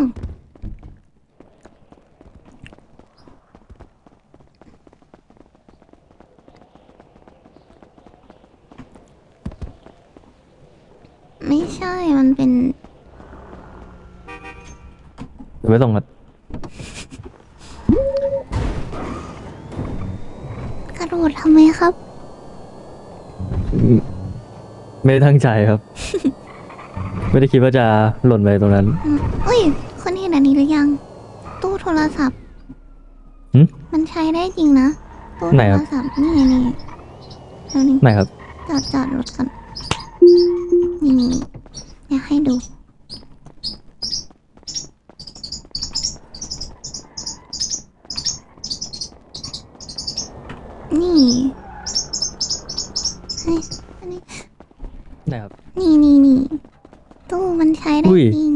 าวไม่ใช่ มันเป็นเดี๋ยวไปส่งครับกระโดดทำไมครับ ไม่ได้ตั้งใจครับ ไม่ได้คิดว่าจะหล่นไปตรงนั้นอืมอุ้ยคนเห็น อันนี้หรือยัง ตู้โทรศัพท์หึมันใช้ได้จริงนะตู้ไหนโทครัรบ ศัพท์นี่ไงนี่เดี๋ยวนี้ไหนครับ จอดจอดรถก่อนนี่นี่นี่อยากให้ดู นี่เฮ้ยอันนี้ ไหนครับ นี่นี่นี่ตู้มันใช้ได้อุ้ย จริง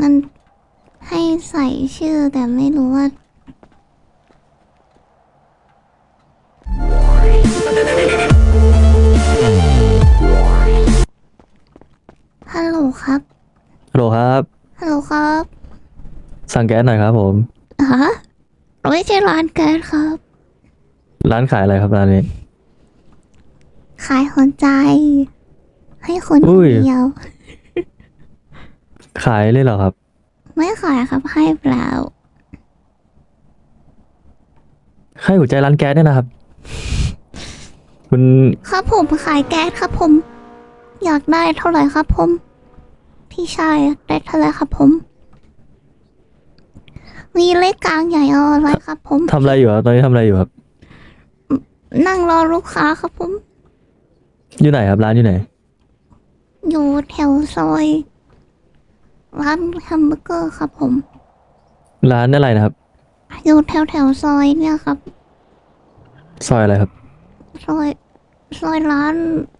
มันให้ใส่ชื่อแต่ไม่รู้ว่า ฮัลโหลครับ ฮัลโหลครับ ฮัลโหลครับ สั่งแก๊สหน่อยครับผมฮะไม่ใช่ร้านแก๊สครับ ร้านขายอะไรครับร้านนี้ ขายหัวใจ ให้คนคอุ้นยเดียว ขายเลยเหรอครับ ไม่ขายครับให้เปล่าค่ายหัวใจร้านแก๊สเนี่ยนะครับ คุณครับผมขายแก๊สครับผม อยากได้เท่าไหร่ครับผม พี่ชายได้เท่าไหร่ครับผม มีเล็กกลางใหญ่เอาอะไรครับผม ทำอะไรอยู่ครับตอนนี้ทำอะไรอยู่ครับ นั่งรอลูกค้าครับผม อยู่ไหนครับร้านอยู่ไหน อยู่แถวซอย ร้านแฮมเบอร์เกอร์ครับผม ร้านอะไรนะครับ อยู่แถวแถวซอยเนี่ยครับ ซอยอะไรครับ ซอย ซอยร้าน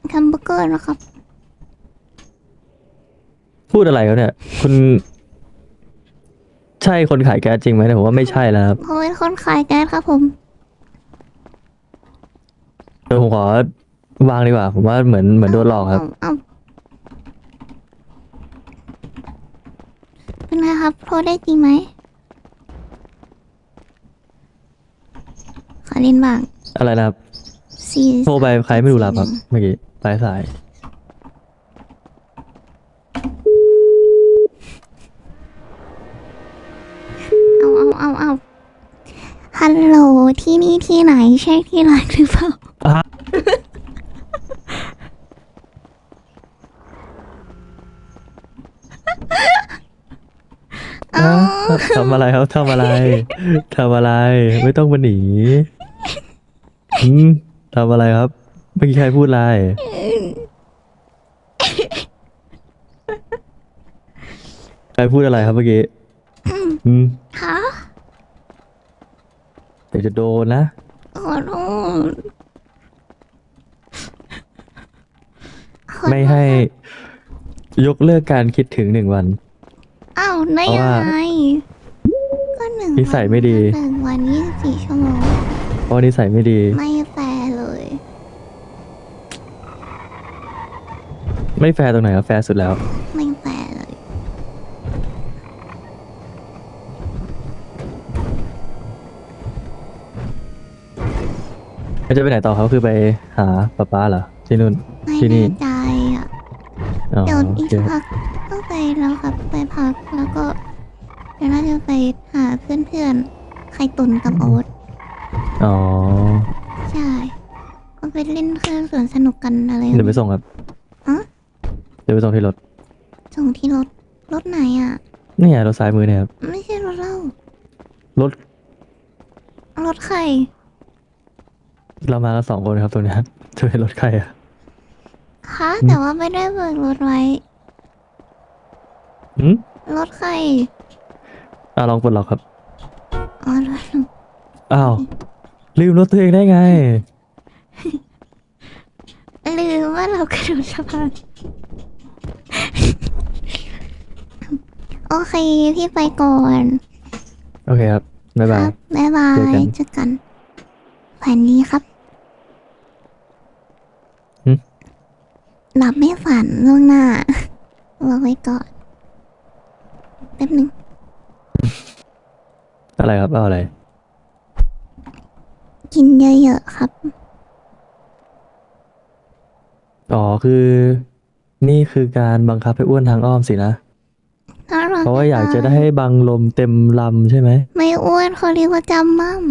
แฮมเบอร์เกอร์นะครับ พูดอะไรครับเนี่ย คุณ ใช่คนขายแก๊สจริงไหมเนี่ยผมว่าไม่ใช่แล้วนะครับผมเป็นคนขายแก๊สครับผม เดี๋ยวผมขอวางดีกว่า ผมว่าเหมือนเหมือนโดนหลอกครับเาเอาเป็นไงครับ โทรได้จริงไหม ขอเล่นบ้างอะไรนะครับ สี่โทรไปใครไม่รู้รับครับเมื่อกี้ปลายสาย เอาเอาเอาเอาฮัลโหลที่นี่ที่ไหน ใช่ที่ร้านหรือเปล่า อะ เอา อะ ทำอะไรครับทำอะไรทำอะไร ไม่ต้องมาหนีอืมทำอะไรครับเมื่อกี้ใครพูดอะไรใครพูดอะไรครับเมื่อกี้อืมฮะเดี๋ยวจะโดนนะขอโทษขอโทษไม่ให้ยกเลิกการคิดถึงหนึ่งวัน อ้าวได้เพราะยังว่าไง ก็หนึ่งนิสัยไม่ดี หนึ่งวันยี่สิบสี่ชั่วโมง เพราะนิสัยไม่ดี ไม่แฟร์เลย ไม่แฟร์ตรงไหนครับแฟร์สุดแล้ว ไม่แฟร์เลยแล้วจะไปไหนต่อครับคือไปหาป๊าป๊าเหรอที่นู่นไม่ที่นี่แน่ใจอะ อ๋อเดี๋ยวโออีกเคสักพักต้องไปแล้วครับไป พักแล้วก็เดี๋ยวน่าจะไปหาเพื่อนๆไข่ตุนกับโอ๊ตอ๋อ ใช่ก็ไปเล่นเครื่องสวนสนุกกันอะไรเดี๋ยวไปส่งครับฮะเดี๋ยวไปส่งที่รถ ส่งที่รถ รถไหนอะนี่ไงรถซ้ายมือเนี่ยครับ ไม่ใช่รถเรารถ รถใคร เรามากันสองคนครับตรงเนี้ยจะเป็นรถใครอะคะแต่ว่าไม่ได้เบิกรถไว้ หืม รถใครอะลองปลดล็อกครับ อ๋อรถหนูอ้าว ลืมรถตัวเองได้ไง ลืมว่าเรากระโดดสะพานโอเค พี่ไปก่อนโอเคครับ บ๊ายคบาย รับบ๊ายบายเจอกัน เจอกันแผนนี้ครับหึหลับไม่ฝันล่วงหน้าบอกไว้ก่อน แป๊บหนึ่งอะไรครับเอาอะไร กินเยอะๆครับ อ๋อคือ นี่คือการบังคับให้อ้วนทางอ้อมสินะเพราะว่าอยากจะได้ให้บังลมเต็มลำใช่ไหม ไม่อ้วนเขาเรียกว่าจำมั่ม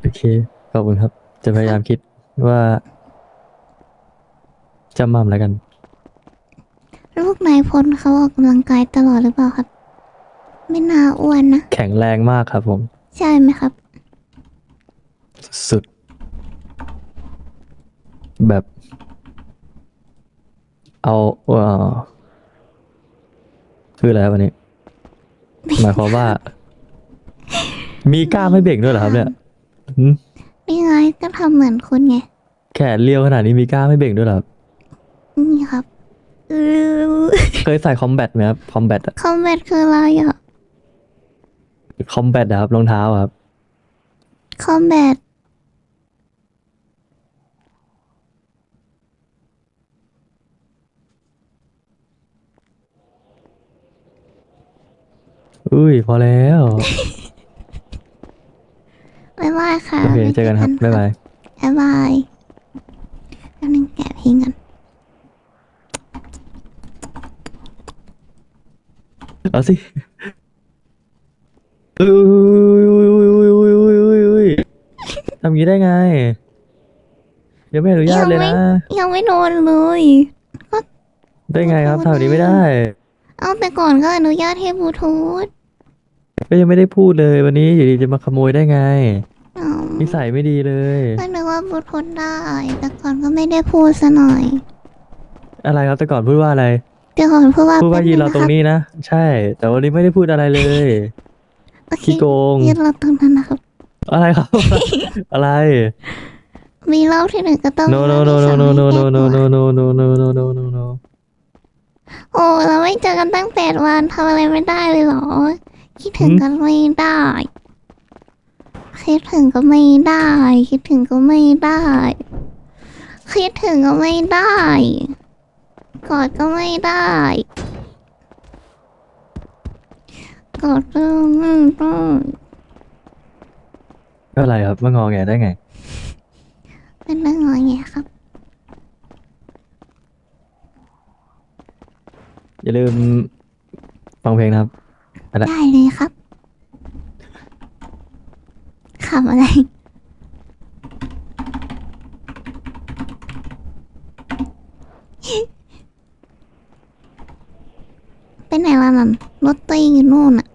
โอเค ขอบคุณครับ จะพยายามคิดว่าจำมั่มแล้วกัน ลูกนายพลเขาออกกำลังกายตลอดหรือเปล่าครับ ไม่น่าอ้วนนะ แข็งแรงมากครับผม ใช่ไหมครับ สุดแบบ เอาเอ่อคืออะไรครับวันนี้ หมายความว่า มีกล้ามให้เบ่งด้วยเหรอครับ เนี่ยหืมนี่ไงก็ทำเหมือนคุณไง แขนเรียวขนาดนี้มีกล้ามให้เบ่งด้วยเหรอครับนี่ครับอือ เคยใส่คอมแบทไหมครับคอมแบทอะคอมเมนต์คืออะไรอะคอมแบทครับรองเท้าอะครับคอมแบทอุ้ยพอแล้วบ๊ายบายค่ะโอเคเจอกันครับบ๊ายบายบ๊ายบายแป๊บนึงแกะเพลงกัน เอาสิอุ้ยอุ้ยอุ้ยอุ้ยอุ้ยอุ้ยอุ้ยทำอย่างนี้ได้ไง เดี๋ยวไม่อนุญาตเลยนะ ยังไม่โดนเลย ได้ไงครับทำแบบนี้ไม่ได้ เอาแต่ก่อนก็อนุญาตให้บลูทูธก็ยังไม่ได้พูดเลยวันนี้อยู่ดีจะมาขโมยได้ไง อ๋อนิสัยไม่ดีเลย ก็นึกว่าบลูทูธได้ แต่ก่อนก็ไม่ได้พูดซะหน่อย อะไรครับแต่ก่อนพูดว่าอะไร แต่ก่อนพูดว่าพูดว่าแป๊บยืนรอตรงะคบนี้นะ ใช่ แต่วันนี้ไม่ได้พูดอะไรเลยโอเคขี้โกงยืนรอตรงนั้นนะครับ อะไรครับ อะไร มีเล่าที่หนึ่งก็ต้อง no no no no no no no no no no no no no no no no โอ้เราไม่เจอกันตั้งแปดวันทำอะไรไม่ได้เลยเหรอ คิดถึงหืมกันไม่ได้คิดถึงก็ไม่ได้ คิดถึงก็ไม่ได้ คิดถึงก็ไม่ได้ กอดก็ไม่ได้กอดก็ไม่ได้ก็อะไรครับมางอแงได้ไง เป็นเรื่องงอแงครับ อย่าลืมฟังเพลงนะครับไปละได้เลยครับขำอะไร เป็นไหนล่ะนั่น รถตัวเองอยู่นู่นอะ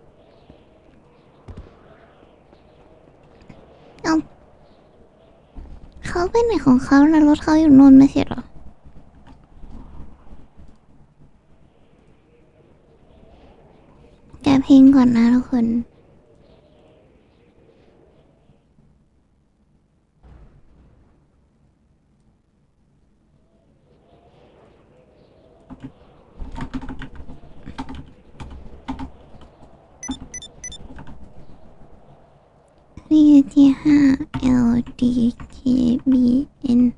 เอาเขาไปไหนของเขาแล้วรถเขาอยู่นู่นไม่ใช่เหรอ แกเพลงก่อนนะทุกคน Please, L D K B N.